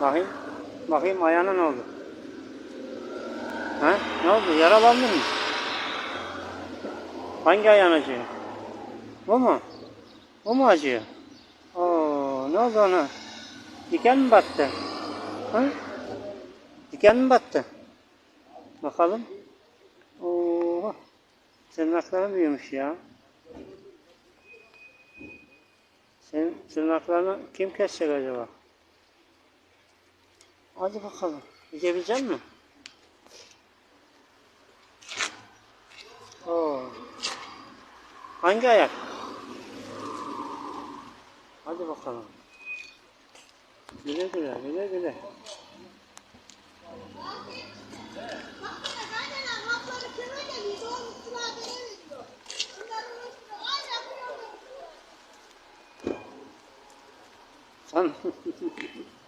Bakayım. Bakayım ayağına ne oldu? Ha? Ne oldu? Yaralandın mı? Hangi ayağın acıyor? Bu mu? Bu mu acıyor? Oo, ne oldu ona? Diken mi battı? Ha? Diken mi battı? Bakalım. Oo, tırnakların büyümüş ya. Senin tırnaklarını kim kesecek acaba? Hadi bakalım. Gidebilecek misin? Oo. Hangi ayak? Hadi bakalım. Güle güle, güle güle. Zaten